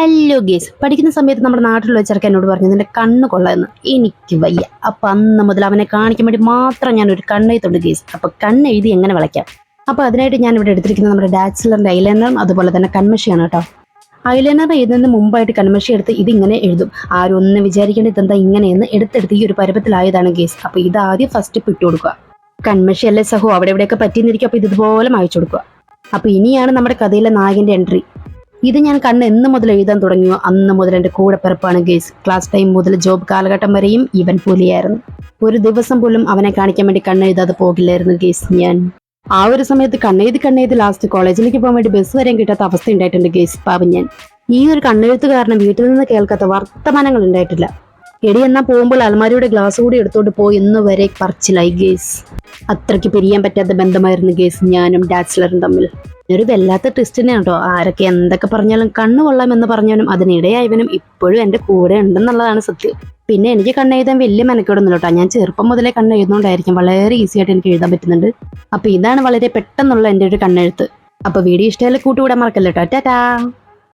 Hello guys പഠിക്കുന്ന സമയത്ത് നമ്മുടെ നാട്ടിലുള്ള ചെറുക്കൻ എന്നോട് പറഞ്ഞു നിന്റെ കണ്ണ് കൊള്ളാമെന്ന്. എനിക്ക് വയ്യ. അപ്പൊ അന്ന് മുതൽ അവനെ കാണിക്കാൻ വേണ്ടി മാത്രം ഞാൻ ഒരു കണ്ണെഴുത്തുണ്ട് ഗേസ് അപ്പൊ കണ്ണ് എഴുതി എങ്ങനെ വിളയ്ക്കാം? അപ്പൊ അതിനായിട്ട് ഞാൻ ഇവിടെ എടുത്തിരിക്കുന്നത് നമ്മുടെ ഡാറ്റ്സിലറിന്റെ ഐലൈനറും അതുപോലെ തന്നെ കൺമഷിയാണ് കേട്ടോ. ഐലൈനർ എഴുതുന്നതിന് മുമ്പായിട്ട് കൺമഷി എടുത്ത് ഇതിങ്ങനെ എഴുതും. ആരും ഒന്നും വിചാരിക്കേണ്ട ഇതെന്താ ഇങ്ങനെയെന്ന് എടുത്തെടുത്ത് ഈ ഒരു പരുവത്തിലായതാണ് ഗേസ് അപ്പൊ ഇത് ആദ്യം ഫസ്റ്റ് ഇട്ട് കൊടുക്കുക. കൺമഷി അല്ലേ സഹോ? അവിടെ എവിടെയൊക്കെ പറ്റിയെന്നിരിക്കും. അപ്പൊ ഇത് ഇതുപോലെ മായച്ചു കൊടുക്കുക. അപ്പൊ ഇനിയാണ് നമ്മുടെ കഥയിലെ നായകന്റെ എൻട്രി ഇത് ഞാൻ കണ്ണ് എന്ന് മുതൽ എഴുതാൻ തുടങ്ങിയോ? അന്ന് മുതൽ എന്റെ കൂടെ പിറപ്പാണ് ഗേസ്. ക്ലാസ് ടൈം മുതൽ ജോബ് കാലഘട്ടം വരെയും ഇവൻ പോലെയായിരുന്നു. ഒരു ദിവസം പോലും അവനെ കാണിക്കാൻ വേണ്ടി കണ്ണെഴുതാതെ പോകില്ലായിരുന്നു ഗേസ് ഞാൻ. ആ ഒരു സമയത്ത് കണ്ണെഴുതി കണ്ണെഴുതി ലാസ്റ്റ് കോളേജിലേക്ക് പോകാൻ വേണ്ടി ബസ് വരെയും കിട്ടാത്ത അവസ്ഥ ഉണ്ടായിട്ടുണ്ട് ഗേസ് പാവം ഞാൻ. ഈ ഒരു കണ്ണെഴുത്ത് കാരണം വീട്ടിൽ നിന്ന് കേൾക്കാത്ത വർത്തമാനങ്ങൾ ഉണ്ടായിട്ടില്ല. എടി എന്നാ പോകുമ്പോൾ അലമാരിയുടെ ഗ്ലാസ് കൂടി എടുത്തോണ്ട് പോയി ഇന്ന് വരെ പറച്ചിലായി ഗേസ് അത്രയ്ക്ക് പിരിയാൻ പറ്റാത്ത ബന്ധമായിരുന്നു ഗേസ് ഞാനും ഡാറ്റ്സ്ലറും തമ്മിൽ. ഒരു വല്ലാത്ത ട്വിസ്റ്റിനെ കേട്ടോ ആരൊക്കെ എന്തൊക്കെ പറഞ്ഞാലും കണ്ണു കൊള്ളാം എന്ന് പറഞ്ഞാലും അതിനിടയായവനും ഇപ്പോഴും എന്റെ കൂടെ ഉണ്ടെന്നുള്ളതാണ് സത്യം. പിന്നെ എനിക്ക് കണ്ണെഴുതാൻ വലിയ മെനക്കേടൊന്നുമില്ല കേട്ടോ ഞാൻ ചെറുപ്പം മുതലേ കണ്ണ് വളരെ ഈസി ആയിട്ട് എനിക്ക് എഴുതാൻ പറ്റുന്നുണ്ട്. അപ്പോൾ ഇതാണ് വളരെ പെട്ടെന്നുള്ള എന്റെ ഒരു കണ്ണെഴുത്ത്. അപ്പോൾ വീഡിയോ ഇഷ്ടമായാലും കൂട്ടുകൂടാൻ മറക്കല്ലോ കേട്ടോ ടാറ്റാ